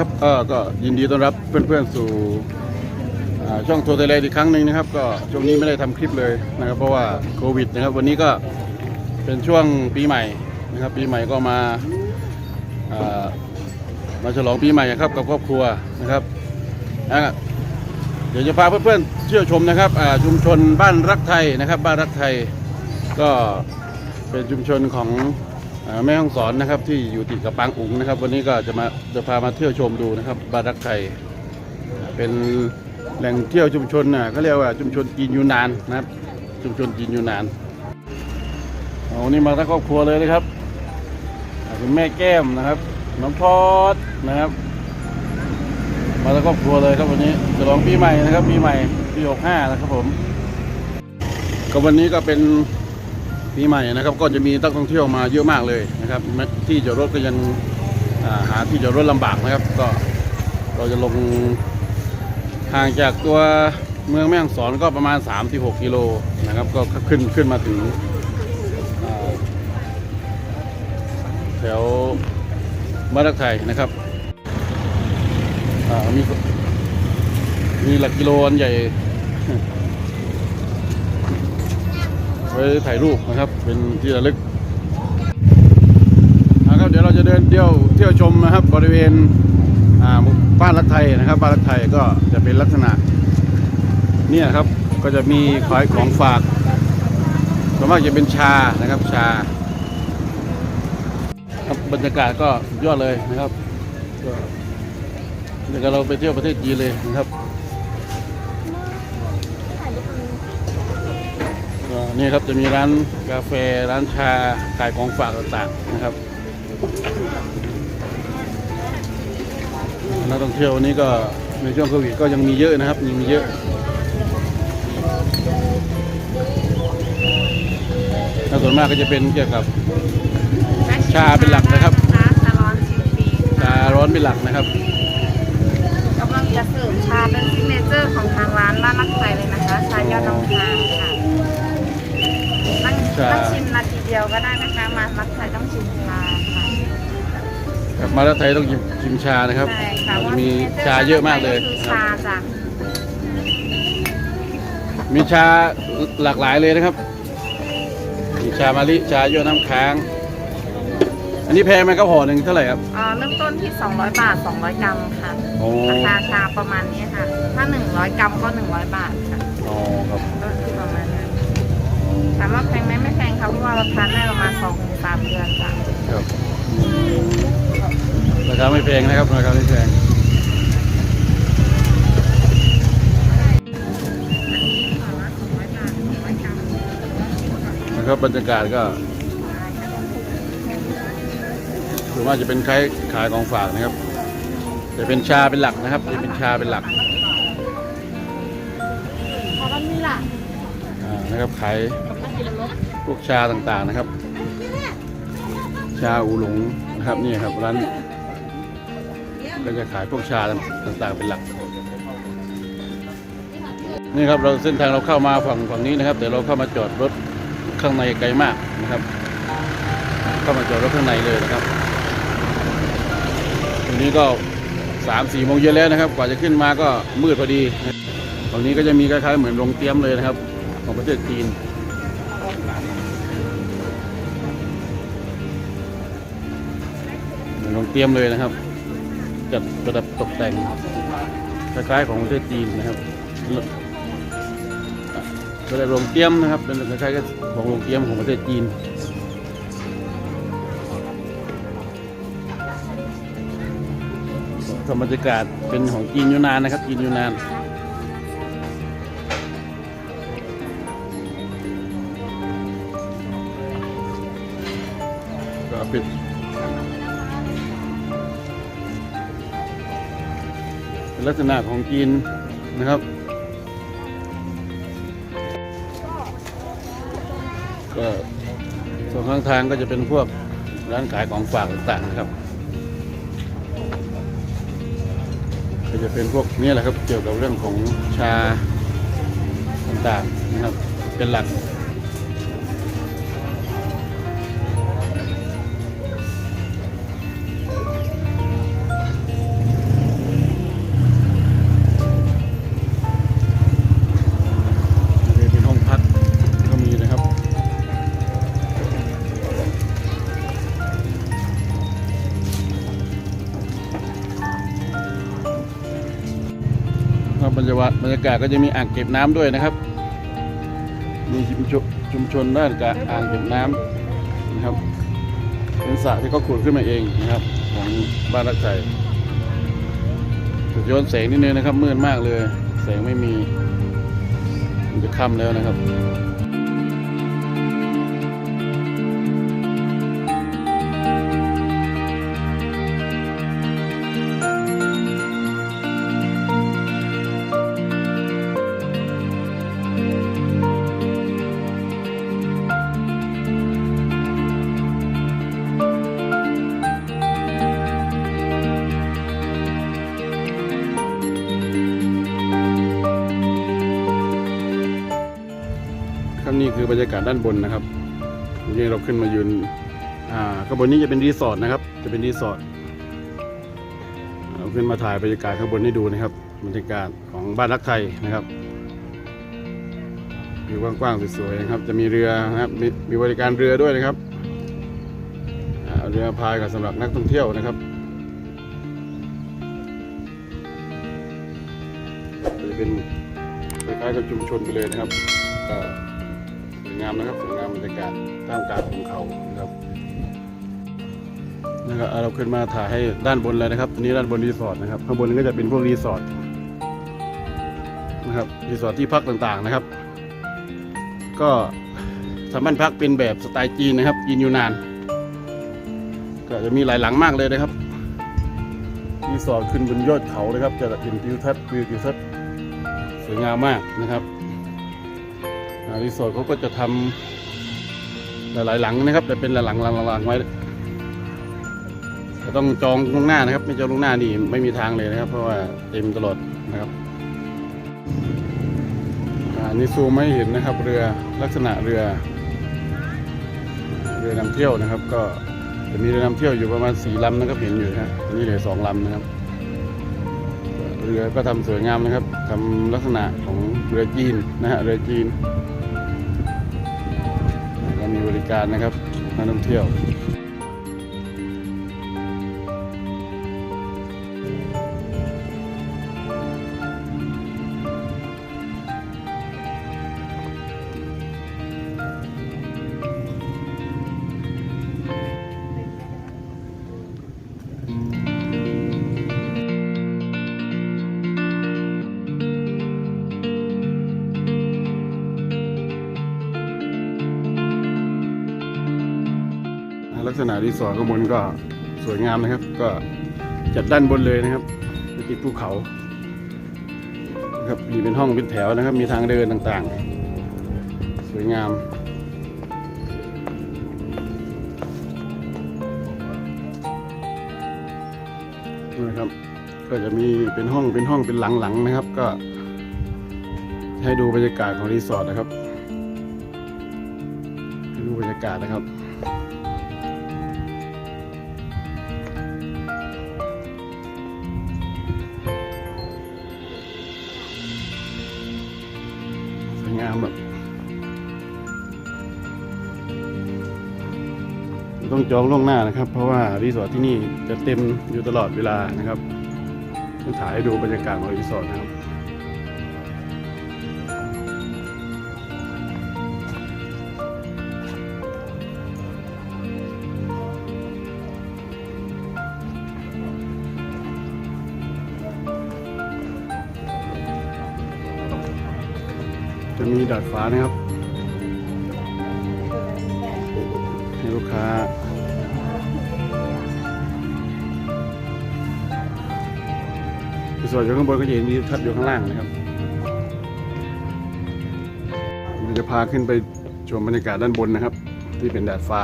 ครับเออก็ยินดีต้อนรับเพื่อนๆสู่ช่องโทรไทยแลนด์อีกครั้งหนึ่งนะครับ ก็ช่วงนี้ไม่ได้ทำคลิปเลยนะครับ เพราะว่าโควิดนะครับ วันนี้ก็เป็นช่วงปีใหม่นะครับ ปีใหม่ก็มามาฉลองปีใหม่ครับกับครอบครัวนะครับเดี๋ยวจะพาเพื่อนๆเที่ยวชมนะครับชุมชนบ้านรักไทยนะครับ บ้านรักไทยก็เป็นชุมชนของ แม่ห้องสอนนะครับที่อยู่ติดกับปางอุ๋งนะครับ วันนี้ก็จะมาจะพามาเที่ยวชมดูนะครับบ้านรักไทยเป็นแหล่งเที่ยวชุมชนน่ะเขาเรียกว่าชุมชนจีนยูนานนะครับ ชุมชนจีนยูนานเอาวันนี้มาทั้งครอบครัวเลยนะครับคุณแม่แก้มนะครับ น้องพอดนะครับ มาทั้งครอบครัวเลยครับวันนี้ฉลองปีใหม่นะครับปีใหม่ปีหกห้านะครับผม ก็วันนี้ก็เป็น ปีใหม่นะครับก็จะมีนักท่องเที่ยวมาเยอะมากเลยนะครับที่จอดรถก็ยังาหาที่จอดรถลำบากนะครับ ก็เราจะลงห่างจากตัวเมืองแม่ฮ่องสอนก็ประมาณ 3-6 กิโลนะครับ ก็ขึ้นขึ้นมาถึงแถวบ้านรักไทยนะครับมีมีหลักกิโลอันใหญ่ ว้ถ่ายรูปนะครับ เป็นที่ระลึกนะครับเดี๋ยวเราจะเดินเที่ยวเที่ยวชมนะครับ บริเวณบ้านรักไทยนะครับ บ้านรักไทยก็จะเป็นลักษณะเนี่ยครับก็จะมีขายของฝากส่วนมากจะเป็นชานะครับชาครับบรรยากาศก็ยอดเลยนะครับก็เดี๋ยวเราไปเที่ยวประเทศจีนเลยนะครับ นี่ครับจะมีร้านกาแฟร้านชาขายของฝากต่างๆนะครับนักท่องเที่ยววันนี้ก็ในช่วงโควิดก็ยังมีเยอะนะครับยังมีเยอะแล้วส่วนมากก็จะเป็นเกี่ยวกับชาเป็นหลักนะครับชาชาร้อนชิมฟรีชาร้อนเป็นหลักนะครับกำลังจะเสิร์ฟชาเป็นซิกเนเจอร์ของทางร้านบ้านรักไทยเลยนะคะ ชายอดน้ำชาค่ะนั่ง ชานั่งชิมนาทีเดียวก็ได้นะคะ มารักไทยต้องชิมชาค่ะครับมาแล้วไทยต้องชิมชิมชานะครับใช่ค่ะจะว่ามี signature ชาเยอะมากเลยคือนะครับชาจ้ะมีชาหลากหลายเลยนะครับ มีชามะลิชาโยน้ำค้าง อันนี้แพงไหมครับห่อหนึ่งเท่าไหร่ครับเอ่อเริ่มต้นที่ 200 บาท 200 กรัมค่ะโอ้ ราคาชาประมาณนี้ค่ะ ถ้า 100 กรัมก็ 100 บาทค่ะ อ๋อครับ ก็คือประมาณนั้น ถามว่าแพงไหมไม่แพงค่ะเพราะว่าเราทานได้ประมาณ2-3เดือนจ้ะครับราคาไม่แพงนะครับราคาไม่แพงนะครับบรรยากาศก็ส่วนมากจะเป็นขายขายของฝากนะครับ จะเป็นชาเป็นหลักนะครับ จะเป็นชาเป็นหลักเพราะมันมีหลักอ่านะครับขาย พวกชาต่างๆนะครับ ชาอูหลงนะครับนี่ครับร้านก็จะขายพวกชาต่างๆเป็นหลัก นี่ครับเราเส้นทางเราเข้ามาฝั่งฝั่งนี้นะครับเดี๋ยวเราเข้ามาจอดรถข้างในไกลมากนะครับ เข้ามาจอดรถข้างในเลยนะครับทีนี้ก็สามสี่โมงเย็นแล้วนะครับ กว่าจะขึ้นมาก็มืดพอดีฝั่งนี้ก็จะมีคล้ายๆเหมือนโรงเตรียมเลยนะครับ ของประเทศจีน เหมืองเตรียมเลยนะครับจัดประดับตกแต่งคล้ายๆของประเทศจีนนะครับก็เลยโรงเตรียมนะครับเป็นคล้ายๆกับของโรงเตรียมของประเทศจีนธรรมบรรยากาศเป็นของจีนยูนานนะครับจีนยูนานก็ป็น เป็นลักษณะของจีนนะครับ ก็ส่วนข้างทางก็จะเป็นพวกร้านขายของฝากต่างๆนะครับ ก็จะเป็นพวกนี้แหละครับเกี่ยวกับเรื่องของชาต่างๆนะครับ เป็นหลักากาศก็จะมีอ่างเก็บน้ำด้วยนะครับ มีชุมชนชุมชนด้านกาอ่างเก็บน้ำนะครับ เป็นสระที่เขาขุดขึ้นมาเองนะครับ ของบ้านรักใจสุดยอนแสงนิดนึงนะครับมืดมากเลย แสงไม่มี มันจะค่ำแล้วนะครับ บรรยากาศด้านบนนะครับนี่เราขึ้นมายืนอ่าข้างบนนี้จะเป็นรีสอร์ทนะครับ จะเป็นรีสอร์ทเราขึ้นมาถ่ายบรรยากาศข้างบนให้ดูนะครับ บรรยากาศของบ้านรักไทยนะครับวิวกว้างๆสวยๆนะครับ จะมีเรือนะครับมีมีบริการเรือด้วยนะครับเรือพายกับสำหรับนักท่องเที่ยวนะครับจะเป็นคล้ายๆกับชุมชนไปเลยนะครับ งามนะครับสวยงามบรรยากาศท่ามกลางภูเขานะครับนะครับเราขึ้นมาถ่ายให้ด้านบนเลยนะครับตอนนี้ด้านบนรีสอร์ทนะครับข้างบนก็จะเป็นพวกรีสอร์ทนะครับรีสอร์ทที่พักต่างๆนะครับ ก็สามารถพักเป็นแบบสไตล์จีนนะครับจีนยูนาน ก็จะมีหลายหลังมากเลยนะครับรีสอร์ทขึ้นบนยอดเขานะครับ จะเห็นทิวทัศน์วิวทิวทัศน์สวยงามมากนะครับ รีสอร์ทเขาก็จะทำหลายๆหลังนะครับ แต่เป็นหลังๆหลังๆไว้จะต้องจองล่วงหน้านะครับ ไม่จองล่วงหน้านี่ไม่มีทางเลยนะครับ เพราะว่าเต็มตลอดนะครับอ่านี่ซูมไม่เห็นนะครับ เรือลักษณะเรือ เรือนำเที่ยวนะครับ ก็จะมีเรือนำเที่ยวอยู่ประมาณสี่ลำนะครับเห็นอยู่นะอันนี้เหลือสองลำนะครับ เรือก็ทำสวยงามนะครับทำลักษณะของเรือจีนนะฮะเรือจีน การนะครับนักท่องเที่ยว ษณะรีสอร์ทข้างบนก็สวยงามนะครับ ก็จัดด้านบนเลยนะครับติดภูเขาครับมีเป็นห้องเป็นแถวนะครับ มีทางเดินต่างๆ สวยงามนะครับ ก็จะมีเป็นห้องเป็นห้องเป็นหลังๆนะครับ ก็ ให้ดูบรรยากาศของรีสอร์ทนะครับให้ดูบรรยากาศนะครับ ต้องจองล่วงหน้านะครับ เพราะว่ารีสอร์ทที่นี่จะเต็มอยู่ตลอดเวลานะครับจะถ่ายให้ดูบรรยากาศของรีสอร์ทนะครับจะมีดาดฟ้านะครับ ส่วนอยู่ข้างบนก็จะเห็นมีทัดอยู่ข้างล่างนะครับเราจะพาขึ้นไปชมบรรยากาศด้านบนนะครับ ที่เป็นดาดฟ้า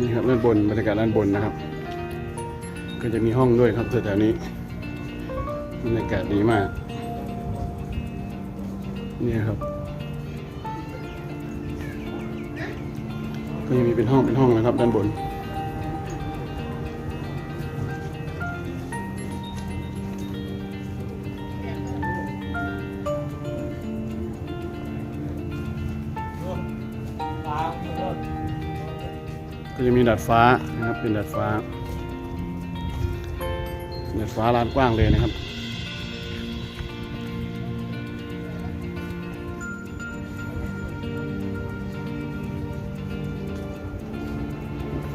นี่ครับด้านบนบรรยากาศด้านบนนะครับ ก็จะมีห้องด้วยครับแถวๆนี้บรรยากาศดีมาก นี่ครับ ก็ยังมีเป็นห้องเป็นห้องนะครับ ด้านบน ก็จะมีดาดฟ้านะครับ เป็นดาดฟ้าดาดฟ้าลานกว้างเลยนะครับ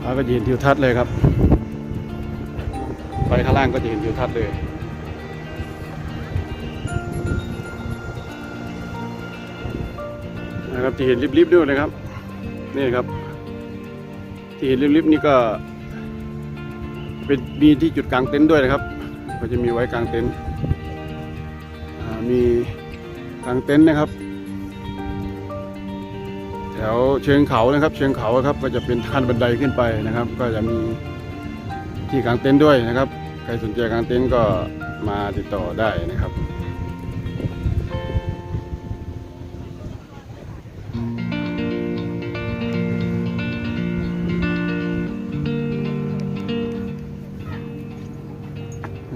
ฟ้าก็จะเห็นทิวทัศน์เลยครับ ไปข้างล่างก็จะเห็นทิวทัศน์เลยนะครับที่เห็นริบๆด้วยนะครับนี่ครับ ที่เห็นริบๆนี่ก็เป็นมีที่จุดกลางเต็นท์ด้วยนะครับ ก็จะมีไว้กลางเต็นท์มีกลางเต็นท์นะครับ แถวเชิงเขานะครับ เชิงเขาครับก็จะเป็นขั้นบันไดขึ้นไปนะครับ ก็จะมีที่กางเต็นท์ด้วยนะครับ ใครสนใจกางเต็นท์ก็มาติดต่อได้นะครับ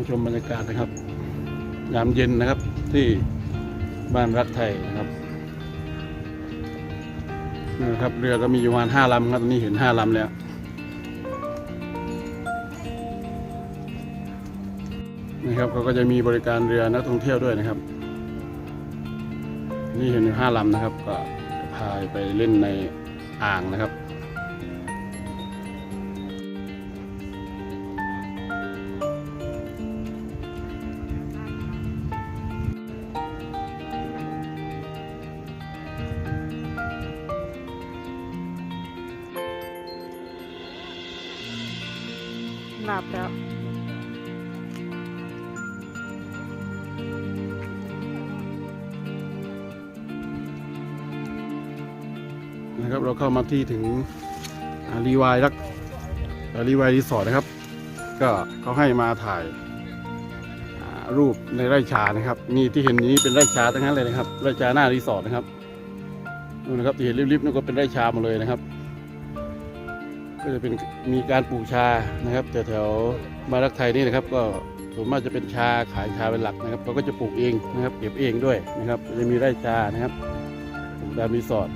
ชมบรรยากาศนะครับยามเย็นนะครับที่บ้านรักไทยนะครับ นี่นะครับเรือก็มีอยู่ประมาณห้าลำครับตอนนี้เห็นห้าลำแล้วนะครับเขาก็จะมีบริการเรือนักท่องเที่ยวด้วยนะครับ นี่เห็นอยู่ห้าลำนะครับ ก็พาไปเล่นในอ่างนะครับ มาที่ถึงรีวายรักรีวายรีสอร์ทนะครับ ก็เขาให้มาถ่ายรูปในไร่ชานะครับ นี่ที่เห็นนี้เป็นไร่ชาทั้งนั้นเลยนะครับไร่ชาหน้ารีสอร์ทนะครับนู่นนะครับที่เห็นริบๆนั่ก็เป็นไร่ชาหมดเลยนะครับ ก็จะเป็นมีการปลูกชานะครับแถวๆบ้ารักไทยนี่นะครับ ก็ส่วนมากจะเป็นชาขายชาเป็นหลักนะครับเขาก็จะปลูกเองนะครับ เก็บเองด้วยนะครับ จะมีไร่ชานะครับปลูกตามรีสอร์ท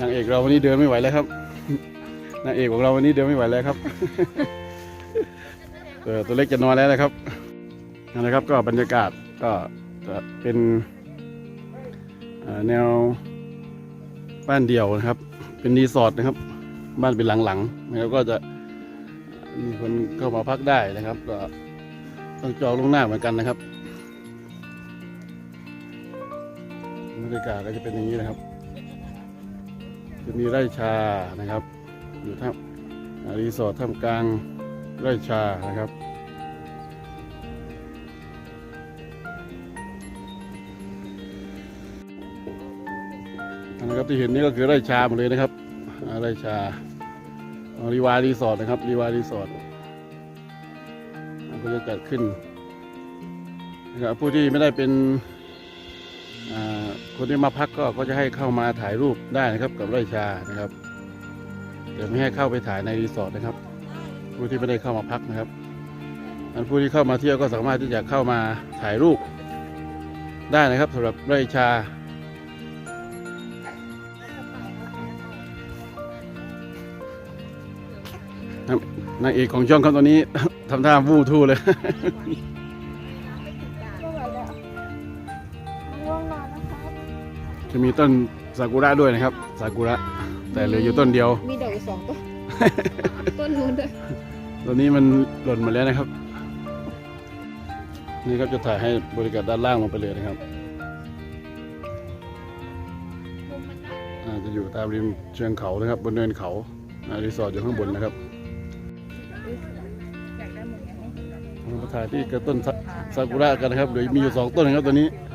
นางเอกเราวันนี้เดินไม่ไหวแล้วครับนางเอกของเราวันนี้เดินไม่ไหวแล้วครับเออตัวเล็กจะนอนแล้วนะครับนั่นนะครับก็บรรยากาศก็จะเป็นเอ่อแนวบ้านเดี่ยวนะครับ เป็นรีสอร์ทนะครับ บ้านเป็นหลังๆนะครับก็จะมีคนเข้ามาพักได้นะครับ ก็ต้องจองล่วงหน้าเหมือนกันนะครับบรรยากาศก็จะเป็นอย่างนี้นะครับ จะมีไร่ชานะครับ อยู่ท่ามรีสอร์ทท่ามกลางไร่ชานะครับนะครับที่เห็นนี่ก็คือไร่ชาหมดเลยนะครับไร่ชารีวารีสอร์ทนะครับรีวารีสอร์ทก็จะจัดขึ้นนะครับผู้ที่ไม่ได้เป็น คนที่มาพักก็ก็จะให้เข้ามาถ่ายรูปได้นะครับกับไร่ชานะครับแต่ไม่ให้เข้าไปถ่ายในรีสอร์ทนะครับ ผู้ที่ไม่ได้เข้ามาพักนะครับอันผู้ที่เข้ามาเที่ยวก็สามารถที่จะเข้ามาถ่ายรูปได้นะครับสำหรับไร่ชาครับนางเอกของช่องครับตอนนี้ทำท่าวู้ทู่เลย จะมีต้นซากุระด้วยนะครับซากุระแต่เหลืออยู่ต้นเดียว มีดอกอยู่สองต้น ต้นนู้นด้วยตอนนี้มันหล่นหมาแล้วนะครับ นี่ครับจะถ่ายให้บริการด้านล่างลงไปเลยนะครับอ่าจะอยู่ตามริมเชิงเขานะครับ บนเนินเขาอ่ารีสอร์ทอยู่ข้างบนนะครับอยากได้เหมือนกันไหมเรามาถ่ายที่กระต้นซาซากุระกันนะครับเหลือมีอยู่สองต้นนะครับตอนนี้เดิน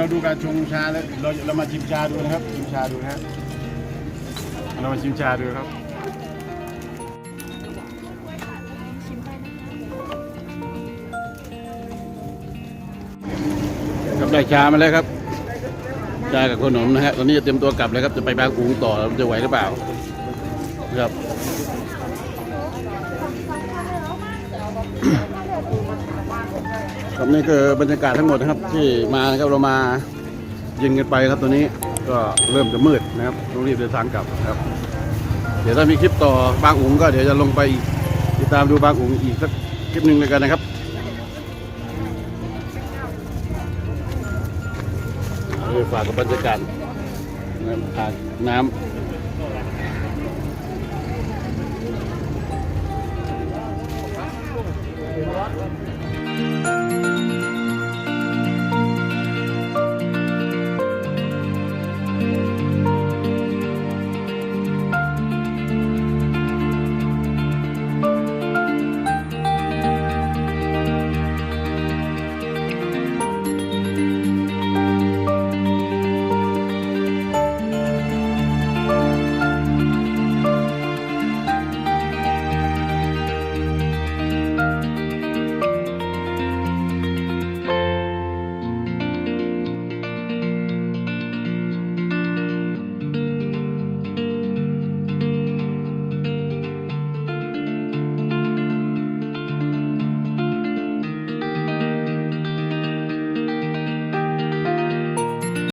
เราดูการชงชาแล้วเราเรามาชิมชาดูนะครับชิมชาดูนะฮะเรามาชิมชาดูครับครับได้ชามาแล้วครับชากับขนมนะฮะตอนนี้จะเตรียมตัวกลับแล้วครับจะไปบางปูงต่อเราจะไหวหรือเปล่าครับ ครับนี่คือบรรยากาศทั้งหมดนะครับ ที่มานะครับเรามายิงกันไปครับตัวนี้ก็เริ่มจะมืดนะครับต้องรีบเดินทางกลับครับ เดี๋ยวถ้ามีคลิปต่อบางอุ๋งก็เดี๋ยวจะลงไปติดตามดูบางอุ๋งอีกสักคลิปหนึ่งเลยกันนะครับฝากกับบรรยากาศน้ำ